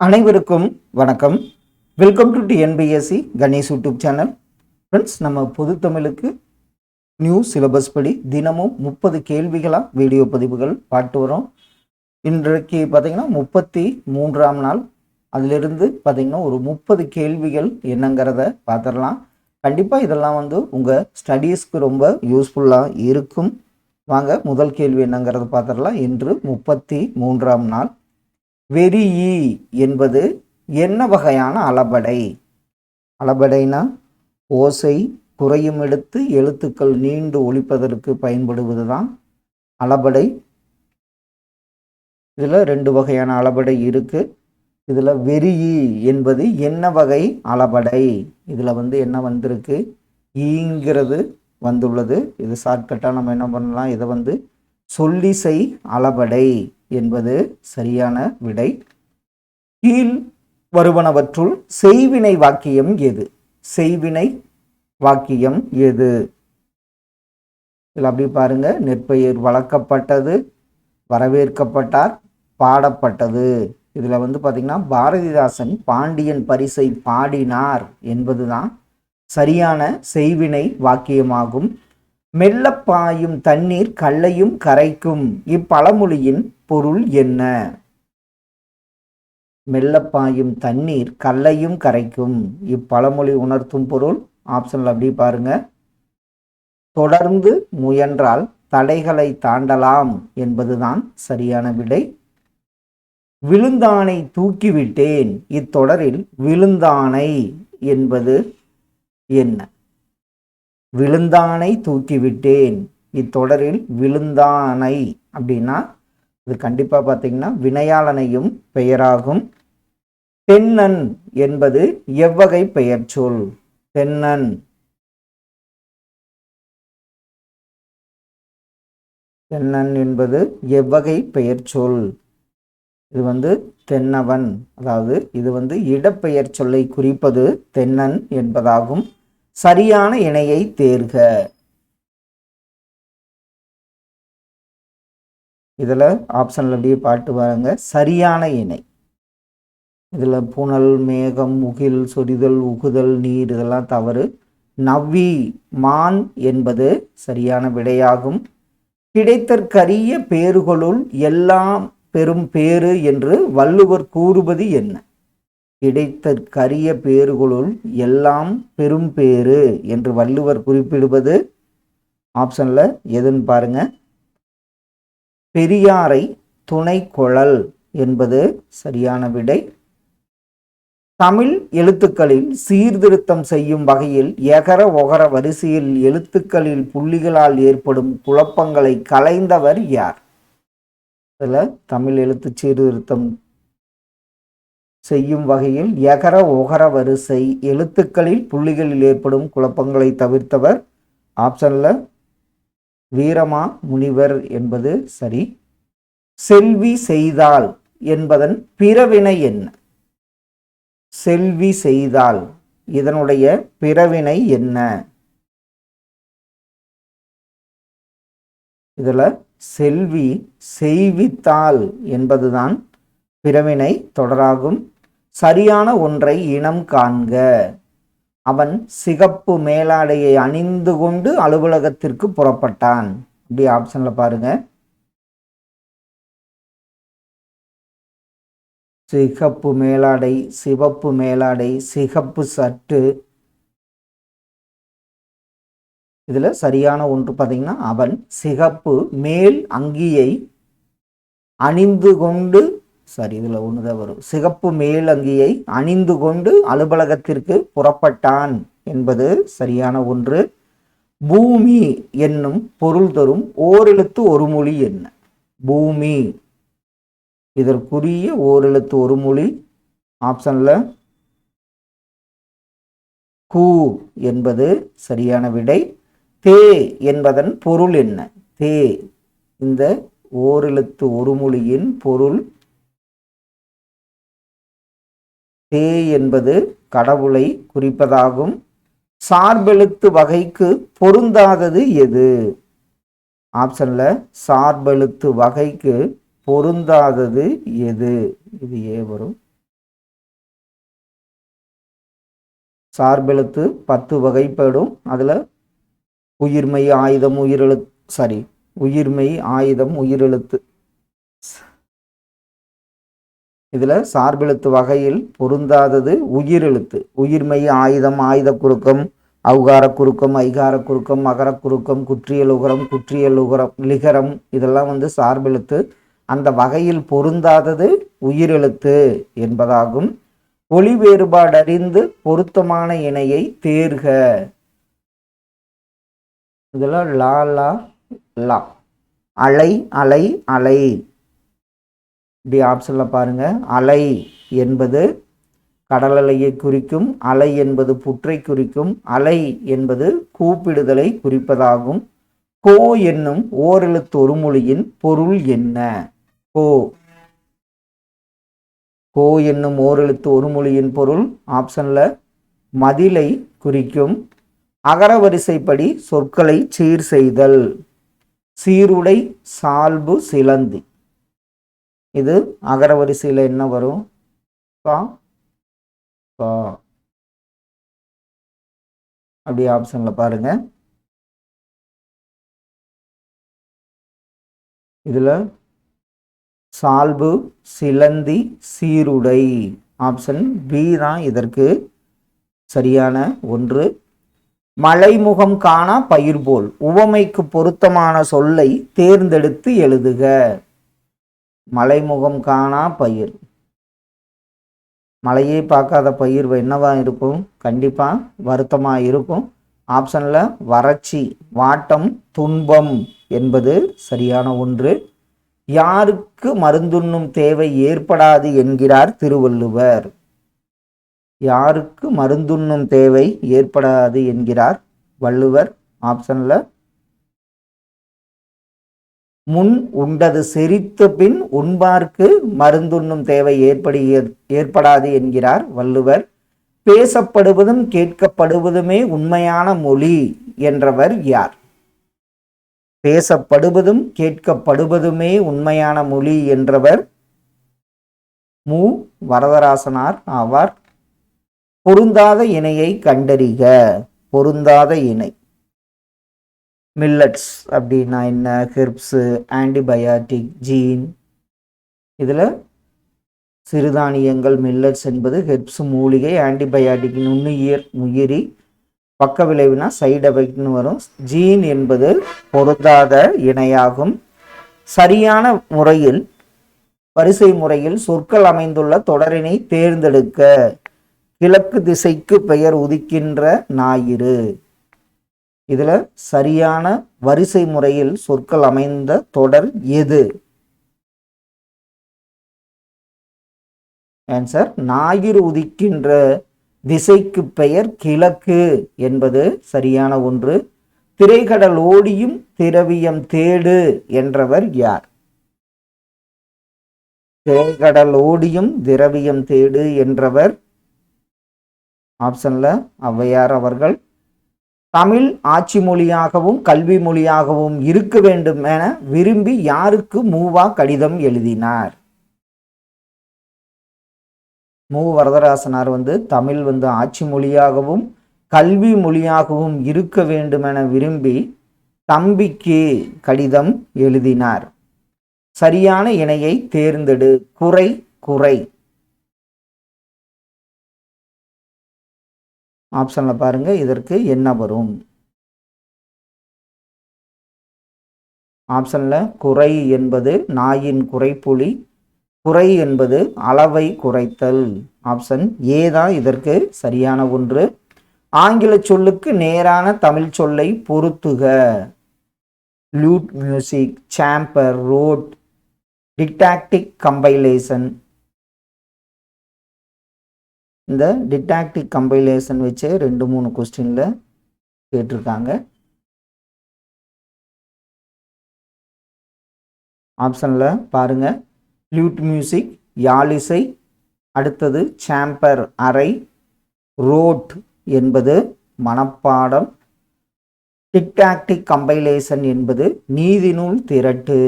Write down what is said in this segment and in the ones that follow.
அனைவருக்கும் வணக்கம். Welcome to TNPSC Ganesh YouTube channel friends நம்ம பொது தமிழுக்கு நியூ சிலபஸ் படி தினமும் முப்பது கேள்விகளாக வீடியோ பதிவுகள் பாட்டு வரோம். இன்றைக்கு பார்த்தீங்கன்னா முப்பத்தி மூன்றாம் நாள். அதிலிருந்து பார்த்தீங்கன்னா ஒரு முப்பது கேள்விகள் என்னங்கிறத பார்த்துடலாம் கண்டிப்பாக இதெல்லாம் வந்து உங்கள் ஸ்டடீஸ்க்கு ரொம்ப யூஸ்ஃபுல்லாக இருக்கும். வாங்க முதல் கேள்வி என்னங்கிறத பார்த்துடலாம் இன்று முப்பத்தி மூன்றாம் நாள். வெறியி என்பது என்ன வகையான அளபடை? அளபடைனா ஓசை குறையும் எடுத்து எழுத்துக்கள் நீண்டு ஒழிப்பதற்கு பயன்படுவது தான் அளபடை. இதில் ரெண்டு வகையான அளபடை இருக்கு. இதில் வெறியி என்பது என்ன வகை அளபடை? இதில் வந்து என்ன வந்திருக்கு? ஈங்கிறது வந்துள்ளது. இது ஷார்ட்கட்டாக நம்ம என்ன பண்ணலாம்? இதை வந்து சொல்லிசை அளபடை. என்பது சரியான விடை. கீழ் வருவனவற்றுள் செய்வினை வாக்கியம் எது? செய்வினை வாக்கியம் எது? இதில் அப்படி பாருங்க. நெற்பயிர் வளர்க்கப்பட்டது வரவேற்கப்பட்டார் பாடப்பட்டது. இதில் வந்து பார்த்திங்கன்னா பாரதிதாசன் பாண்டியன் பரிசை பாடினார் என்பதுதான் சரியான செய்வினை வாக்கியமாகும். மெல்ல பாயும் தண்ணீர் கல்லையும் கரைக்கும். இப்பழமொழியின் பொருள் என்ன? மெல்ல பாயும் தண்ணீர் கல்லையும் கரைக்கும். இப்பழமொழி உணர்த்தும் பொருள் ஆப்ஷனில் அப்படி பாருங்க. தொடர்ந்து முயன்றால் தடைகளை தாண்டலாம் என்பதுதான் சரியான விடை. விழுந்தானை தூக்கிவிட்டேன். இத்தொடரில் விழுந்தானை என்பது என்ன? விழுந்தானை தூக்கிவிட்டேன். இத்தொடரில் விழுந்தானை அப்படின்னா இது கண்டிப்பாக பார்த்தீங்கன்னா வினையாளனையும் பெயராகும். தென்னன் என்பது எவ்வகை பெயர் சொல். தென்னன். தென்னன் என்பது எவ்வகை பெயர் சொல். இது வந்து தென்னவன். அதாவது இது வந்து இடப்பெயர் சொல்லை குறிப்பது தென்னன் என்பதாகும். சரியான இணையை தேர்க. இதில் ஆப்ஷனில் அப்படியே பாட்டு பாருங்க. சரியான இணை. இதில் புனல் மேகம் உகில் சொரிதல் உகுதல் நீர் இதெல்லாம் தவறு. நவ்வி மான் என்பது சரியான விடையாகும். கிடைத்தற்கரிய பேறுகளுள் எல்லாம் பெரும் பேறு என்று வள்ளுவர் கூறுவது என்ன? கிடைத்த கரிய பேறுகளுள் எல்லாம் பெரும் பேறு என்று வள்ளுவர் குறிப்பிடுவது ஆப்ஷனில் எதுன்னு பாருங்க. பெரியாரை துணை குழல் என்பது சரியான விடை. தமிழ் எழுத்துக்களில் சீர்திருத்தம் செய்யும் வகையில் எகர ஒகர வரிசையில் எழுத்துக்களில் புள்ளிகளால் ஏற்படும் குழப்பங்களை கலைந்தவர் யார்? இதில் தமிழ் எழுத்து சீர்திருத்தம் செய்யும் வகையில் எகர ஒகர வரிசை எழுத்துக்களில் புள்ளிகளில் ஏற்படும் குழப்பங்களை தவிர்த்தவர். ஆப்ஷனில் வீரமா முனிவர் என்பது சரி. செல்வி செய்தால் என்பதன் பிறவினை என்ன? செல்வி செய்தால் இதனுடைய பிறவினை என்ன? இதில் செல்வி செய்வித்தால் என்பதுதான் பிறவினை தொடராகும். சரியான ஒன்றை இனம் காண்க. அவன் சிகப்பு மேலாடையை அணிந்து கொண்டு அலுவலகத்திற்கு புறப்பட்டான். இப்படி ஆப்ஷன்ல பாருங்க. சிகப்பு மேலாடை சிவப்பு மேலாடை சிகப்பு சட்டு. இதுல சரியான ஒன்று பார்த்தீங்கன்னா அவன் சிகப்பு மேல் அங்கியை அணிந்து கொண்டு சரி இதில் ஒன்று தான் வரும். சிகப்பு மேலங்கியை அணிந்து கொண்டு அலுவலகத்திற்கு புறப்பட்டான் என்பது சரியான ஒன்று. பூமி என்னும் பொருள் தரும் ஓரெழுத்து ஒரு மொழி என்ன? பூமி. இதற்குரிய ஓரெழுத்து ஒரு மொழி ஆப்ஷனில் கூ என்பது சரியான விடை. தே என்பதன் பொருள் என்ன? தே. இந்த ஓரெழுத்து ஒரு மொழியின் பொருள் தே என்பது கடவுளை குறிப்பதாகும். சார்பெழுத்து வகைக்கு பொருந்தாதது எது? ஆப்ஷனில் சார்பெழுத்து வகைக்கு பொருந்தாதது எது? இது ஏ வரும். சார்பெழுத்து பத்து வகைப்படும். அதில் உயிர்மை ஆயுதம் உயிரெழு சாரி உயிர்மை ஆயுதம் உயிரெழுத்து. இதில் சார்பெழுத்து வகையில் பொருந்தாதது உயிரெழுத்து. உயிர்மை ஆயுதம் ஆயுத குறுக்கம் அவுகார குறுக்கம் ஐகார குறுக்கம் மகர குறுக்கம் குற்றியல் உகரம் குற்றியல் உகரம் லிகரம் இதெல்லாம் வந்து சார்பெழுத்து. அந்த வகையில் பொருந்தாதது உயிரெழுத்து என்பதாகும். ஒளி வேறுபாடறிந்து பொருத்தமான இணையை தேர்க. இதெல்லாம் லா லா லா. அலை அலை அலை. இப்படி ஆப்ஷனில் பாருங்க. அலை என்பது கடல் அலையை குறிக்கும் அலை என்பது புற்றை குறிக்கும் அலை என்பது கூப்பிடுதலை குறிப்பதாகும். கோ என்னும் ஓரெழுத்து ஒரு மொழியின் பொருள் என்ன? கோ. கோ என்னும் ஓரெழுத்து ஒரு மொழியின் பொருள் ஆப்ஷனில் மதிலை குறிக்கும். அகரவரிசைப்படி சொற்களை சீர் செய்தல். சீருடை சால்பு சிலந்தி. இது அகரவரிசையில் என்ன வரும்? கா கா. அப்படி ஆப்ஷனில் பாருங்க. இதில் சால்பு சிலந்தி சீருடை. ஆப்ஷன் பி தான் இதற்கு சரியான ஒன்று. மலைமுகம் காணா பயிர் போல் உவமைக்கு பொருத்தமான சொல்லை தேர்ந்தெடுத்து எழுதுக. மலைமுகம் காணா பயிர். மழையே பார்க்காத பயிர் என்னவா இருக்கும்? கண்டிப்பாக வருத்தமாக இருக்கும். ஆப்ஷனில் வறட்சி வாட்டம் துன்பம் என்பது சரியான ஒன்று. யாருக்கு மருந்துண்ணும் தேவை ஏற்படாது என்கிறார் திருவள்ளுவர். யாருக்கு மருந்துண்ணும் தேவை ஏற்படாது என்கிறார் வள்ளுவர். ஆப்ஷனில் முன் உண்டது செரித்து பின் உண்பார்க்கு மருந்துண்ணும் தேவை ஏற்படி ஏற்படாது என்கிறார் வள்ளுவர். பேசப்படுவதும் கேட்கப்படுவதுமே உண்மையான மொழி என்றவர் யார்? பேசப்படுவதும் கேட்கப்படுவதுமே உண்மையான மொழி என்றவர் மு. வரதராசனார் ஆவார். பொருந்தாத இணையை கண்டறிக பொருந்தாத இணை. மில்லட்ஸ் அப்படின்னா என்ன? Herbs antibiotic gene. இதில் சிறுதானியங்கள் மில்லட்ஸ் என்பது ஹெர்ப்ஸ் மூலிகை ஆன்டிபயாட்டிக் நுண்ணுயிர் உயிரி பக்க விளைவுனா சைடு எஃபெக்ட்னு வரும். ஜீன் என்பது பொருந்தாத இணையாகும். சரியான முறையில் வரிசை முறையில் சொற்கள் அமைந்துள்ள தொடரினை தேர்ந்தெடுக்க கிழக்கு திசைக்கு பெயர் உதிக்கின்ற ஞாயிறு. இதில் சரியான வரிசை முறையில் சொற்கள் அமைந்த தொடர் எது? ஆன்சர் ஞாயிறு உதிக்கின்ற திசைக்கு பெயர் கிழக்கு என்பது சரியான ஒன்று. திரைக்கடல் ஓடியும் திரவியம் தேடு என்றவர் யார்? திரைக்கடல் ஓடியும் திரவியம் தேடு என்றவர். ஆப்ஷன்ல ஔவையார் அவர்கள். தமிழ் ஆட்சி மொழியாகவும் கல்வி மொழியாகவும் இருக்க வேண்டும் என விரும்பி யாருக்கு மூவா கடிதம் எழுதினார்? மு. வரதராசனார் வந்து தமிழ் வந்து ஆட்சி மொழியாகவும் கல்வி மொழியாகவும் இருக்க வேண்டும் என விரும்பி தம்பிக்கு கடிதம் எழுதினார். சரியான இணையை தேர்ந்தெடு. குறை குறை. ஆப்ஷனில் பாருங்கள் இதற்கு என்ன வரும்? ஆப்ஷனில் குறை என்பது நாயின் குறைப்புலி குறை என்பது அளவை குறைத்தல். ஆப்ஷன் ஏ தான் இதற்கு சரியான ஒன்று. ஆங்கில சொல்லுக்கு நேரான தமிழ் சொல்லை பொருத்துக. Lute music chamber road didactic compilation இந்த டிடாக்டிக் கம்பைலேஷன் வச்சு ரெண்டு மூணு கொஸ்டினில் கேட்டிருக்காங்க. ஆப்ஷனில் பாருங்கள் ஃப்ளூட் மியூசிக் யாழிசை அடுத்தது சாம்பர் அறை ரோட் என்பது மனப்பாடம். டிக்டாக்டிக் கம்பைலேஷன் என்பது நீதிநூல் திரட்டு.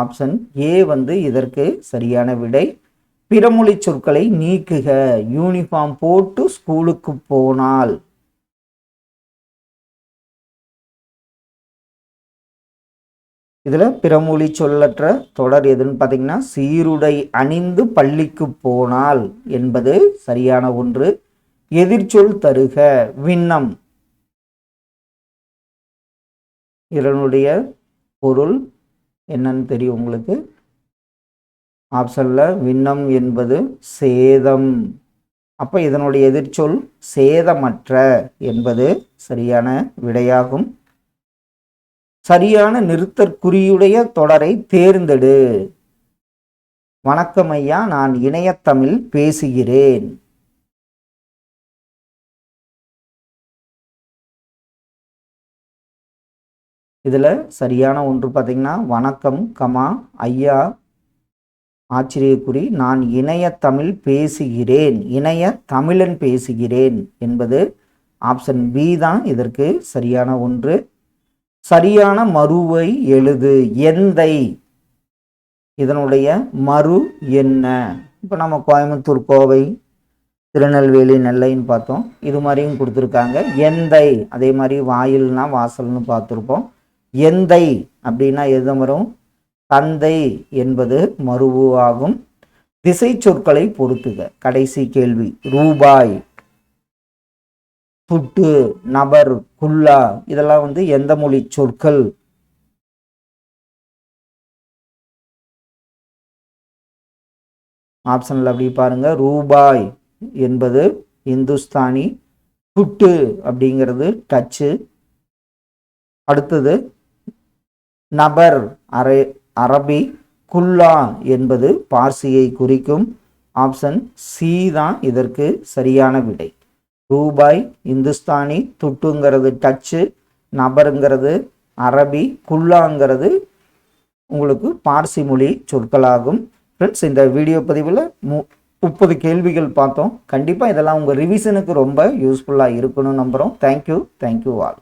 ஆப்ஷன் ஏ வந்து இதற்கு சரியான விடை. பிறமொழி சொற்களை நீக்குக. யூனிஃபார்ம் போட்டு ஸ்கூலுக்கு போனால். இதில் பிறமொழி சொல்லற்ற தொடர் எதுன்னு பார்த்தீங்கன்னா சீருடை அணிந்து பள்ளிக்கு போனால் என்பது சரியான ஒன்று. எதிர்ச்சொல் தருக விண்ணம். இதனுடைய பொருள் என்னன்னு தெரியும் உங்களுக்கு. ஆப்ஷனில் விண்ணம் என்பது சேதம். அப்போ இதனுடைய எதிர்ச்சொல் சேதமற்ற என்பது சரியான விடையாகும். சரியான நிறுத்தற்குறியுடைய தொடரை தேர்ந்தெடு. வணக்கம் ஐயா நான் இணையத்தமிழ் பேசுகிறேன். இதில் சரியான ஒன்று பார்த்தீங்கன்னா வணக்கம் கமா ஐயா ஆச்சரியக்குறி நான் இணைய தமிழ் பேசுகிறேன் இணைய தமிழன் பேசுகிறேன் என்பது ஆப்ஷன் பி தான். இதற்கு சரியான ஒன்று. சரியான மறுவை எழுது. எந்தை? இதனுடைய மறு என்ன? இப்போ நம்ம கோயம்புத்தூர் கோவை திருநெல்வேலி நெல்லைன்னு பார்த்தோம். இது மாதிரியும் கொடுத்துருக்காங்க. எந்தை? அதே மாதிரி வாயில்னா வாசல்னு பார்த்துருப்போம். எந்தை? அப்படின்னா எது வரும்? தந்தை என்பது மருவாகும் திசை சொற்களை பொறுத்துக கடைசி கேள்வி. ரூபாய் புட்டு நபர் குல்லா இதெல்லாம் வந்து எந்த மொழி சொற்கள்? ஆப்ஷனில் அப்படி பாருங்க. ரூபாய் என்பது இந்துஸ்தானி புட்டு அப்படிங்கிறது டச்சு. அடுத்தது நபர் அரை அரபி குல்லா என்பது பார்சியை குறிக்கும். ஆப்ஷன் சி தான் இதற்கு சரியான விடை. ரூபாய் இந்துஸ்தானி துட்டுங்கிறது டச்சு நபருங்கிறது அரபி குல்லாங்கிறது உங்களுக்கு பார்சி மொழி சொற்களாகும். ஃப்ரெண்ட்ஸ் இந்த வீடியோ பதிவில் மு முப்பது கேள்விகள் பார்த்தோம். கண்டிப்பாக இதெல்லாம் உங்கள் ரிவிஷனுக்கு ரொம்ப யூஸ்ஃபுல்லாக இருக்கணும்னு நம்புகிறோம் தேங்க்யூ தேங்க்யூ ஆல்